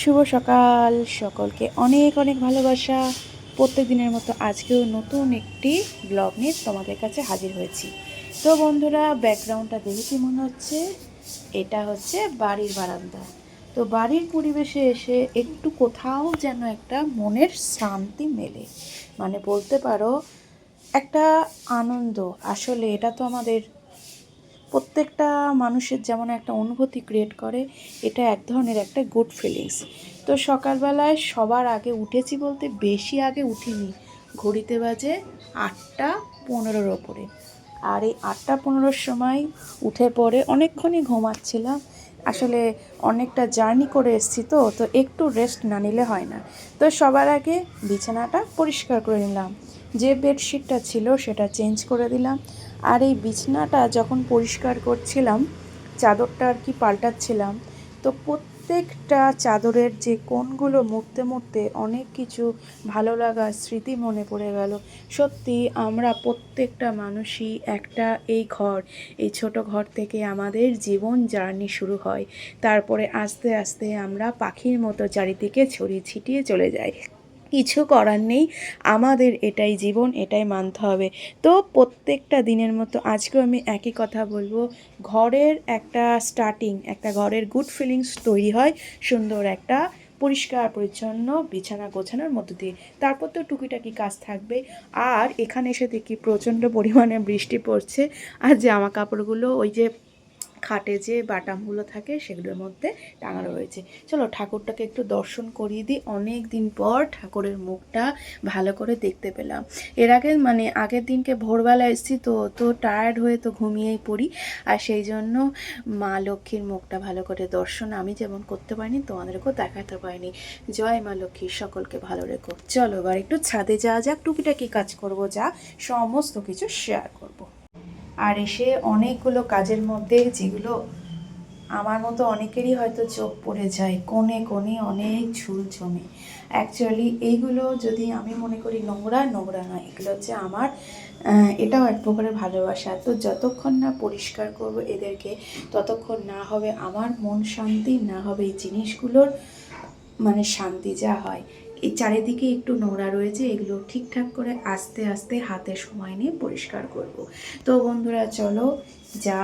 শুভ সকাল। সকলকে অনেক অনেক ভালোবাসা। প্রত্যেক দিনের মতো আজকেও নতুন একটি ব্লগ নিয়ে তোমাদের কাছে হাজির হয়েছি। তো বন্ধুরা ব্যাকগ্রাউন্ডটা দেখে কি মনে হচ্ছে? এটা হচ্ছে বাড়ির বারান্দা। তো বাড়ির পরিবেশে এসে একটু কোথাও যেন একটা মনের শান্তি মেলে। মানে বলতে পারো, একটা আনন্দ। আসলে এটা তো আমাদের প্রত্যেকটা মানুষের যেমন একটা অনুভূতি ক্রিয়েট করে, এটা এক ধরনের একটা গুড ফিলিংস তো সকালবেলায় সবার আগে উঠেছি বলতে বেশি আগে উঠিনি, ঘড়িতে বাজে আটটা পনেরোর ওপরে। আর এই আটটা পনেরোর সময় উঠে পড়ে অনেকক্ষণই ঘুমাচ্ছিলাম। আসলে অনেকটা জার্নি করে এসেছি তো তো একটু রেস্ট না নিলে হয় না। তো সবার আগে বিছানাটা পরিষ্কার করে নিলাম। যে বেডশিটটা ছিল সেটা চেঞ্জ করে দিলাম। আর এই বিছানাটা যখন পরিষ্কার করছিলাম, চাদরটা আর কি পাল্টাচ্ছিলাম, তো প্রত্যেকটা চাদরের যে কোণগুলো মুড়তে মুড়তে অনেক কিছু ভালো লাগা স্মৃতি মনে পড়ে গেল। সত্যি আমরা প্রত্যেকটা মানুষই একটা এই ঘর, এই ছোট ঘর থেকে আমাদের জীবন জার্নি শুরু হয়। তারপরে আস্তে আস্তে আমরা পাখির মতো চারিদিকে ছড়িয়ে ছিটিয়ে চলে যাই। কিছু করার নেই। আমাদের এটাই জীবন, এটাই মানতে হবে। তো প্রত্যেকটা দিনের মতো আজকেও আমি একই কথা বলব। ঘরের একটা স্টার্টিং একটা ঘরের গুড ফিলিংস তৈরি হয় সুন্দর একটা, পরিষ্কার, পরিচ্ছন্ন, বিছানা গোছানোর মধ্য দিয়ে। তারপর তো টুকিটাকি কাজ থাকবে। আর এখানে এসে দেখি প্রচণ্ড পরিমাণে বৃষ্টি পড়ছে। আর জামা কাপড়গুলো ওই যে খাটে যে বাটামগুলো থাকে সেগুলোর মধ্যে টাঙানো রয়েছে। চলো ঠাকুরটাকে একটু দর্শন করিয়ে দিই। অনেক দিন পর ঠাকুরের মুখটা ভালো করে দেখতে পেলাম। এর আগে মানে আগের দিনকে ভোরবেলা এসেছি তো তো টায়ার্ড হয়ে তো ঘুমিয়েই পড়ি। আর সেই জন্য মা লক্ষ্মীর মুখটা ভালো করে দর্শন আমি যেমন করতে পারিনি, তোমাদেরকেও দেখাতে পারিনি। জয় মা লক্ষ্মী, সকলকে ভালো রেখো। চলো এবার একটু ছাদে যাওয়া যাক, টুকিটাকি কাজ করব যা, সমস্ত কিছু শেয়ার করব। আর এসে অনেকগুলো কাজের মধ্যে যেগুলো আমার মতো অনেকেরই হয়তো চোখ পড়ে যায়, কোণে কোণে অনেক ঝুল জমে। অ্যাকচুয়ালি এইগুলো যদি আমি মনে করি নোংরা নোংরা নয়। এগুলো হচ্ছে আমার এটাও এক প্রকারের ভালোবাসা। তো যতক্ষণ না পরিষ্কার করব এদেরকে, ততক্ষণ না হবে আমার মন শান্তি, না হবে এই জিনিসগুলোর মানে শান্তি যা হয়। এই চারিদিকে একটু নোংরা রয়েছে, এগুলো ঠিকঠাক করে আস্তে আস্তে হাতে সময় নিয়ে পরিষ্কার করব। তো বন্ধুরা, চলো যা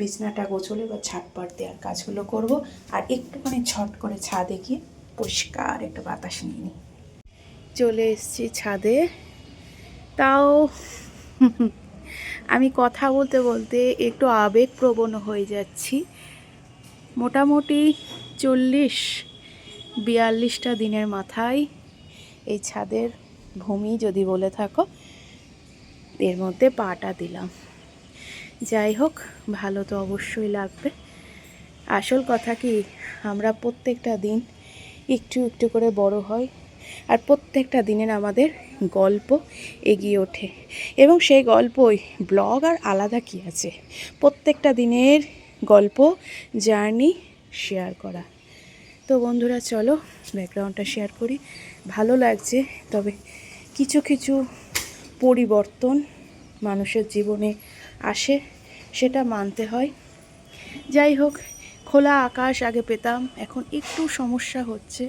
বিছনাটা গোছলে বা ছাটপাট দেওয়ার কাজগুলো করব আর একটুখানি ছট করে ছাদে গিয়ে পরিষ্কার একটু বাতাস নিয়ে নিই। চলে এসেছি ছাদে। তাও আমি কথা বলতে বলতে একটু আবেগপ্রবণ হয়ে যাচ্ছি। মোটামুটি চল্লিশ, বিয়াল্লিশটা দিনের মাথায় এই ছাদের ভূমি যদি বলে থাকো, এর মধ্যে পাটা দিলাম। যাই হোক, ভালো তো অবশ্যই লাগবে। আসল কথা কি, আমরা প্রত্যেকটা দিন একটু একটু করে বড় হয় আর প্রত্যেকটা দিনের আমাদের গল্প এগিয়ে ওঠে। এবং সেই গল্পই ব্লগ আর আলাদা কি আছে? প্রত্যেকটা দিনের গল্প, জার্নি, শেয়ার করা। তো বন্ধুরা, চলো ব্যাকগ্রাউন্ডটা শেয়ার করি। ভালো লাগছে, তবে কিছু কিছু পরিবর্তন মানুষের জীবনে আসে, সেটা মানতে হয়। যাই হোক, খোলা আকাশ আগে পেতাম, এখন একটু সমস্যা হচ্ছে,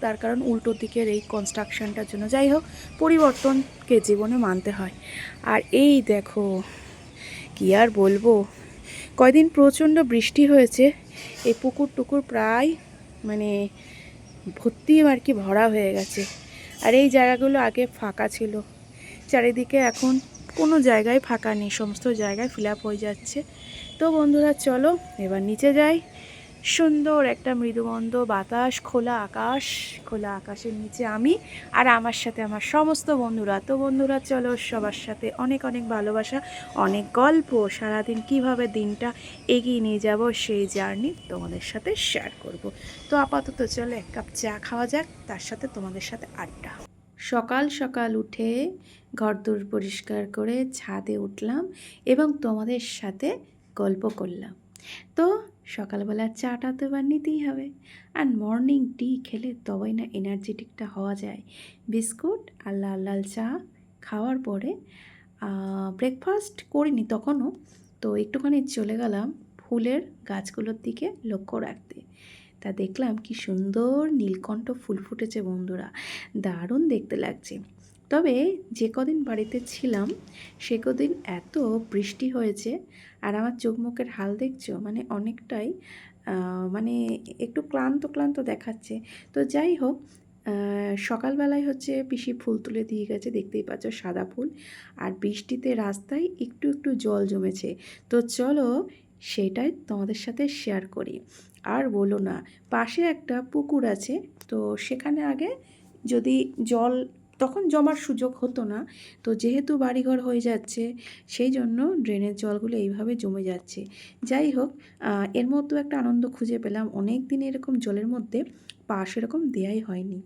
তার কারণ উল্টো দিকের এই কনস্ট্রাকশনটার জন্য। যাই হোক, পরিবর্তনকে জীবনে মানতে হয়। আর এই দেখো, কি আর বলব? কয়দিন প্রচণ্ড বৃষ্টি হয়েছে, এই পুকুর টুকুর প্রায় মানে ভর্তি আর কি ভরা হয়ে গেছে। আর এই জায়গাগুলো আগে ফাঁকা ছিল। চারিদিকে এখন কোনো জায়গায় ফাঁকা নেই, সমস্ত জায়গায় ফিল হয়ে যাচ্ছে। তো বন্ধুরা, চলো এবার নিচে যাই। সুন্দর একটা মৃদুমন্দ বাতাস, খোলা আকাশ, খোলা আকাশের নিচে আমি আর আমার সাথে আমার সমস্ত বন্ধুরা। তো বন্ধুরা, চলো সবার সাথে অনেক অনেক ভালোবাসা, অনেক গল্প, সারাদিন কীভাবে দিনটা এগিয়ে নিয়ে যাব সেই জার্নি তোমাদের সাথে শেয়ার করব। তো আপাতত চলো এক কাপ চা খাওয়া যাক, তার সাথে তোমাদের সাথে আড্ডা। সকাল সকাল উঠে ঘরদোর পরিষ্কার করে ছাদে উঠলাম এবং তোমাদের সাথে গল্প করলাম। তো সকালবেলা চাটা তো এবার নিতেই হবে। আর মর্নিং টি খেলে তবেই না এনার্জেটিকটা হওয়া যায়। বিস্কুট আর লাল লাল চা খাওয়ার পরে ব্রেকফাস্ট করিনি তখনও, তো একটুখানি চলে গেলাম ফুলের গাছগুলোর দিকে লক্ষ্য রাখতে। তা দেখলাম কি সুন্দর নীলকণ্ঠ ফুল ফুটেছে বন্ধুরা। দারুণ দেখতে লাগছে। তবে যে কদিন বাড়িতে ছিলাম, সে কদিন এত বৃষ্টি হয়েছে আর আমার চোখ মুখের হাল দেখছ মানে অনেকটাই মানে একটু ক্লান্ত ক্লান্ত দেখাচ্ছে। তো যাই হোক সকালবেলায় হচ্ছে পিসি ফুল তুলে দিয়ে গেছে, দেখতেই পাচ্ছ সাদা ফুল। আর বৃষ্টিতে রাস্তায় একটু একটু জল জমেছে। তো চলো সেটাই তোমাদের সাথে শেয়ার করি। আর বলো না, পাশে একটা পুকুর আছে, তো সেখানে আগে যদি জল তখন জমার সুযোগ হতো না। তো যেহেতু বাড়িঘর হয়ে যাচ্ছে, সেই জন্য ড্রেনের জলগুলো এইভাবে জমে যাচ্ছে। যাই হোক এর মধ্যেও একটা আনন্দ খুঁজে পেলাম। অনেক দিন এরকম জলের মধ্যে পা সেরকম দেয়াই হয়নি।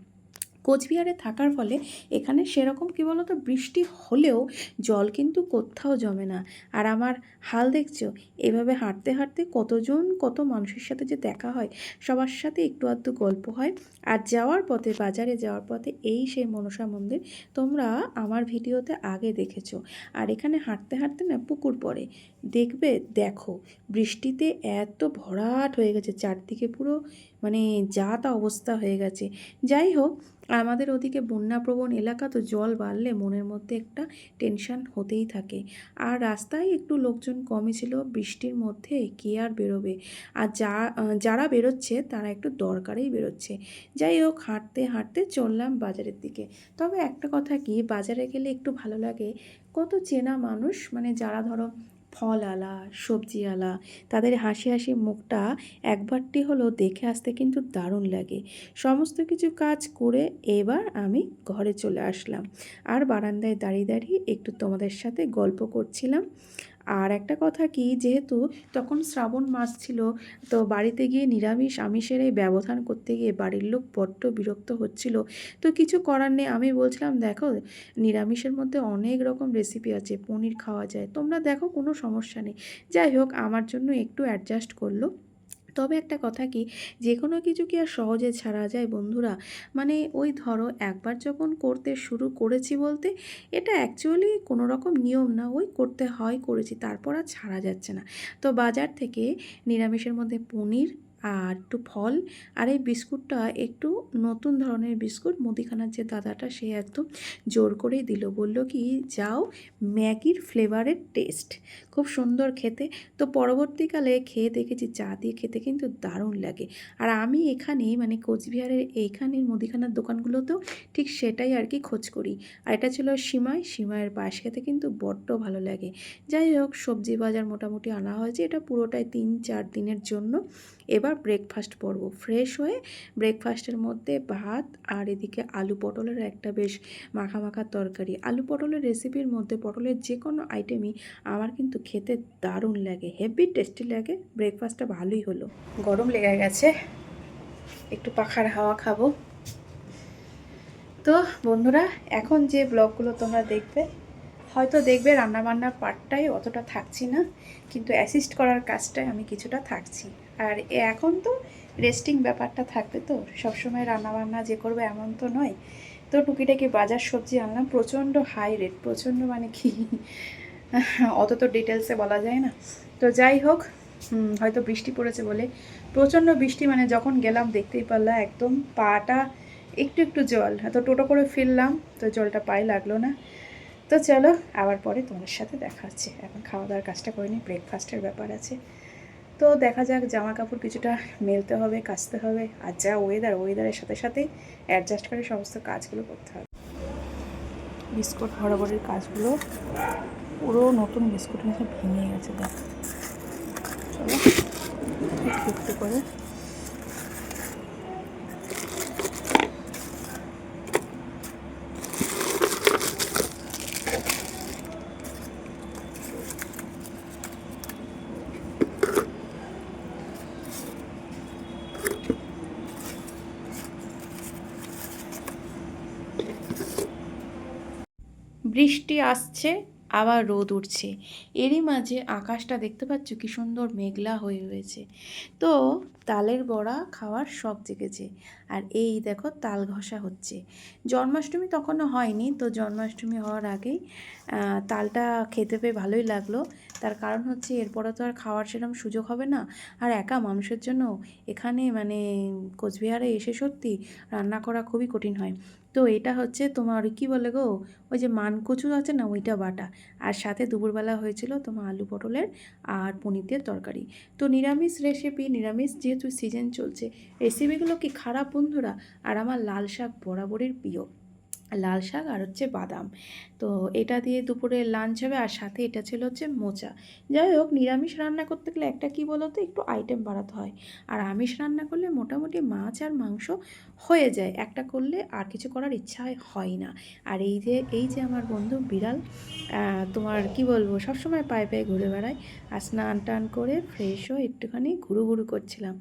কোচবিহারে থাকার ফলে এখানে সেরকম কী বলতো বৃষ্টি হলেও জল কিন্তু কোথাও জমে না। আর আমার হাল দেখছ? এভাবে হাঁটতে হাঁটতে কতজন, কত মানুষের সাথে যে দেখা হয়, সবার সাথে একটু আধটু গল্প হয়। আর যাওয়ার পথে, বাজারে যাওয়ার পথে এই সেই মনসা মন্দির তোমরা আমার ভিডিওতে আগে দেখেছ। আর এখানে হাঁটতে হাঁটতে না পুকুর পড়ে। দেখবে, দেখো, বৃষ্টিতে এত ভরাট হয়ে গেছে, চারদিকে পুরো মানে যা তা অবস্থা হয়ে গেছে। যাই হোক, আমাদের ওদিকে বন্যাপ্রবণ এলাকা তো জল বাড়লে মনের মধ্যে একটা টেনশন হতেই থাকে। আর রাস্তায় একটু লোকজন কমই ছিল, বৃষ্টির মধ্যে কে আর বেরোবে? আর যা, যারা বেরোচ্ছে তারা একটু দরকারেই বেরোচ্ছে। যাই হোক, হাঁটতে হাঁটতে চললাম বাজারের দিকে। তবে একটা কথা কি, বাজারে গেলে একটু ভালো লাগে। কত চেনা মানুষ মানে যারা ধরো ফলওয়ালা আলা তাদের হাসি হাসি মুখটা একবারটি হলো দেখে আসতে কিন্তু দারুণ লাগে। সমস্ত কিছু কাজ করে এবার আমি ঘরে চলে আসলাম। আর বারান্দায় দাঁড়িয়ে দাঁড়িয়ে একটু তোমাদের সাথে গল্প করছিলাম। আর একটা কথা কি, যেহেতু তখন শ্রাবণ মাস ছিল, তো বাড়িতে গিয়ে নিরামিষ আমিষের এই ব্যবধান করতে গিয়ে বাড়ির লোক বড্ড বিরক্ত হচ্ছিল। তো কিছু করার নেই। আমি বলছিলাম, দেখো, নিরামিষের মধ্যে অনেক রকম রেসিপি আছে, পনির খাওয়া যায়। তোমরা দেখো, কোনো সমস্যা নেই। যাই হোক, আমার জন্য একটু অ্যাডজাস্ট করল। তবে একটা কথা কি যে কোনো কিছু কি আর সহজে ছাড়া যায় বন্ধুরা? মানে ওই ধরো একবার যখন করতে শুরু করেছি বলতে, এটা অ্যাকচুয়ালি কোনো রকম নিয়ম না, ওই করতে হয় করেছি, তারপর আর ছাড়া যাচ্ছে না। তো বাজার থেকে নিরামিষের মধ্যে পনির আর একটু ফল। আর এই বিস্কুটটা একটু নতুন ধরনের বিস্কুট। মুদিখানার যে দাদাটা, সে একদম জোর করেই দিল। বলল কি, যাও, ম্যাগির ফ্লেভারের টেস্ট। খুব সুন্দর খেতে। তো পরবর্তীকালে খেয়ে দেখেছি, চা দিয়ে খেতে কিন্তু দারুণ লাগে। আর আমি এখানে মানে কোচবিহারের এইখানের মুদিখানার দোকানগুলোতেও ঠিক সেটাই আর কি খোঁজ করি। আর এটা ছিল সিমাই। সিমাইয়ের পায়েস খেতে কিন্তু বড্ড ভালো লাগে। যাই হোক, সবজি বাজার মোটামুটি আনা হয়েছে। এটা পুরোটাই তিন চার দিনের জন্য। এবার ব্রেকফাস্ট করব ফ্রেশ হয়ে ব্রেকফাস্টের মধ্যে ভাত আর এদিকে আলু পটলের একটা বেশ মাখা মাখা তরকারি। আলু পটলের রেসিপির মধ্যে পটলের যে কোনো আইটেমই আমার কিন্তু খেতে দারুণ লাগে হেভি টেস্টি লাগে। ব্রেকফাস্টটা ভালোই হলো। গরম লেগে গেছে। একটু পাখার হাওয়া খাব। তো বন্ধুরা, এখন যে ব্লগগুলো তোমরা দেখবে হয়তো দেখবে রান্নাবান্নার পার্টটাই অতটা থাকছি না, কিন্তু অ্যাসিস্ট করার কাজটায় আমি কিছুটা থাকছি। আর এখন তো রেস্টিং ব্যাপারটা থাকবে তো, সবসময় রান্নাবান্না যে করবে এমন তো নয়। তো টুকিটাকি বাজার সবজি আনলাম, প্রচণ্ড হাই রেট প্রচণ্ড মানে কি, অত তো ডিটেলসে বলা যায় না। তো যাই হোক হয়তো বৃষ্টি পড়েছে বলে, প্রচণ্ড বৃষ্টি মানে যখন গেলাম দেখতেই পারলাম একদম পাটা একটু একটু জল। তো টোটো করে ফিরলাম, তো জলটা পায়ে লাগল না। তো চলো, আবার পরে তোমার সাথে দেখা হচ্ছে। এখন খাওয়া দাওয়ার কাজটা করে নিই ব্রেকফাস্টের ব্যাপার আছে। তো দেখা যাক জামা কাপড় কিছুটা মেলতে হবে, কাচতে হবে, আর যা ওয়েদার ওয়েদারের সাথে সাথে অ্যাডজাস্ট করে সমস্ত কাজগুলো করতে হবে। বিস্কুট বরাবরের কাজগুলো পুরো নতুন বিস্কুটের মতো ভেঙে গেছে, দেখ। চলো করে বৃষ্টি আসছে, আবার রোদ উঠছে। এরই মাঝে আকাশটা দেখতে পাচ্ছ কি সুন্দর মেঘলা হয়ে রয়েছে। তো তালের বড়া খাওয়ার শখ জেগেছে। আর এই দেখো তাল ঘষা হচ্ছে। জন্মাষ্টমী তখনও হয়নি, তো জন্মাষ্টমী হওয়ার আগেই তালটা খেতে পেয়ে ভালোই লাগল। তার কারণ হচ্ছে এরপরে তো আর খাওয়ার সেরকম সুযোগ হবে না। আর একা মানুষের জন্য এখানে মানে কোচবিহারে এসে সত্যি রান্না করা খুবই কঠিন হয়। তো এটা হচ্ছে তোমার কি বলে গো? ওই যে মানকচু আছে না, ওইটা বাটা। আর সাথে দুপুরবেলা হয়েছিল তোমার আলু পটলের আর পনির তরকারি। তো নিরামিষ রেসিপি নিরামিষ যেহেতু সিজন চলছে। রেসিপিগুলো কি খারাপ বন্ধুরা? আর আমার লাল শাক বরাবরের প্রিয়। লাল শাক আর হচ্ছে বাদাম। তো এটা দিয়ে দুপুরে লাঞ্চ হবে আর সাথে এটা ছিল হচ্ছে মোচা। যাই হোক, নিরামিষ রান্না করতে গেলে একটা কি বলো তো একটু আইটেম বাড়াতে হয়। আর আমিষ রান্না করলে মোটামুটি মাছ আর মাংস হয়ে যায়। একটা করলে আর কিছু করার ইচ্ছা হয় না। আর এই যে এই যে আমার বন্ধু বিড়াল তোমার কি বলব, সবসময় পায়ে পায়ে ঘুরে বেড়ায়। আর স্নান টান করে ফ্রেশ হয়ে একটুখানি ঘুরু ঘুরু করছিলাম।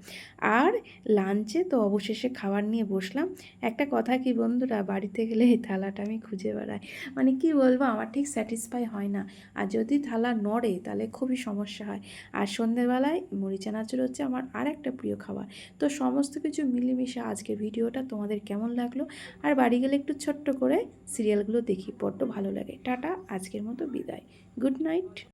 আর লাঞ্চে তো অবশেষে খাবার নিয়ে বসলাম। একটা কথা কি বন্ধুরা, বাড়িতে গেলে থালাটা আমি খুঁজে বেড়াই। মানে কি বলব, আমার ঠিক স্যাটিসফাই হয় না। আর যদি থালা নড়ে, তাহলে খুবই সমস্যা হয়। আর সন্ধ্যেবেলায় মুড়ি চানাচুর হচ্ছে আমার আর একটা প্রিয় খাবার। তো সমস্ত কিছু মিলেমিশে আজকের ভিডিওটা তোমাদের কেমন লাগল? আর বাড়ি গেলে একটু ছোট্ট করে সিরিয়ালগুলো দেখি, বড্ড ভালো লাগে। টাটা, আজকের মতো বিদায়। Good night.